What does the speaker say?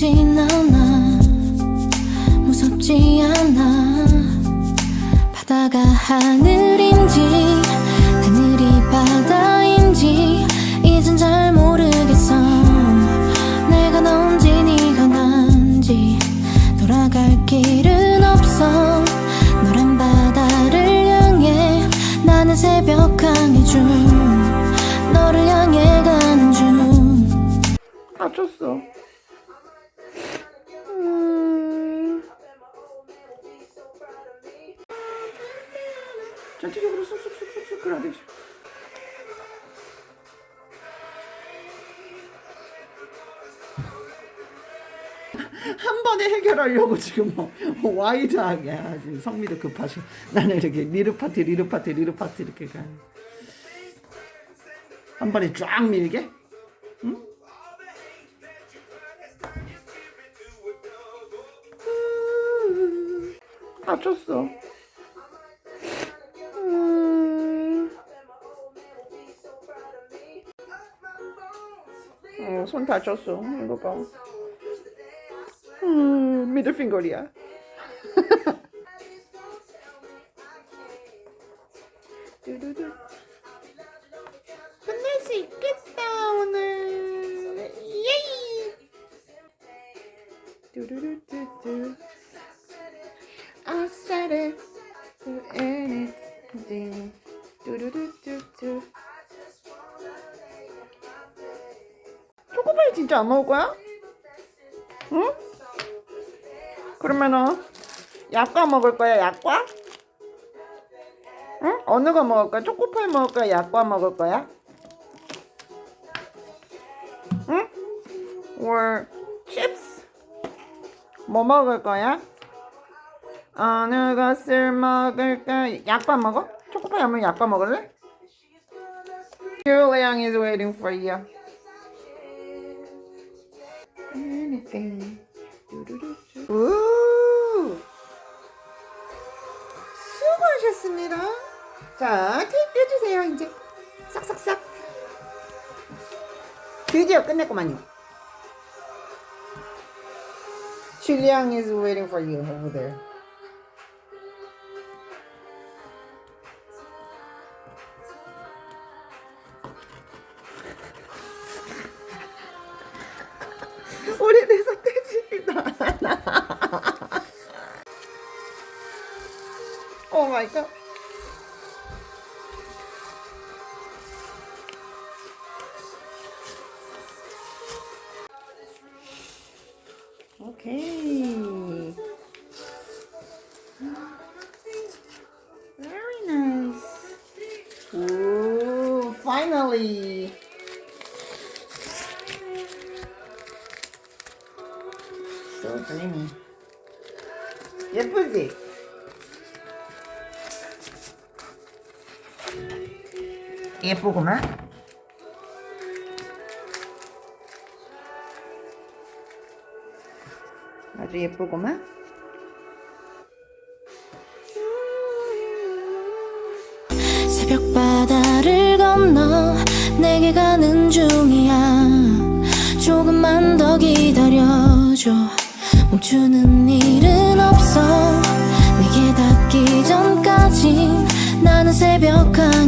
아프진 않아. 무섭지 않아. 바다가 하늘인지 하늘이 바다인지 이젠 잘 모르겠어. 내가 넌지 네가 난지. 돌아갈 길은 없어. 노란 바다를 향해 나는 새벽 항해 중. 너를 향해 가는 중. 다쳤어. 전체적으로 쑥쑥쑥쑥쑥 되지. 한 번에 해결하려고 지금 뭐 와이드하게 하지 성미도 급하셔 나는 이렇게 리르 파티 리르 파티 리르 파티 이렇게 가 한 번에 쫙 밀게 다쳤어. 어, 손 다쳤어. 이거 봐. 음, 미들핑거리야. 두두두. 초코파이 진짜 안 먹을 거야? 응? 그러면은 약과 먹을 거야 약과? 응? 어느 거 먹을 거야? 초코파이 먹을 거야? 약과 먹을 거야? 응? or chips? 뭐 먹을 거야? 어느 것을 먹을까? 약과 먹어? 초코파이 하면 약과 먹을래? Julian is waiting for you. 두두두두. 우! 수고하셨습니다. 자, 케이크 떼주세요, 이제. 싹싹싹. 드디어 끝냈구만요. Julian is waiting for you over there. 오래돼서 떼지도 않아. 오 마이 갓. 오케이. Very nice. Ooh, finally. So dreamy. 예쁘지? 예쁘구만. 아주 예쁘구만. 새벽 바다를 건너 내게 가는 중이야 조금만 더 기다려줘 멈추는 일은 없어. 내게 닿기 전까지 나는 새벽 중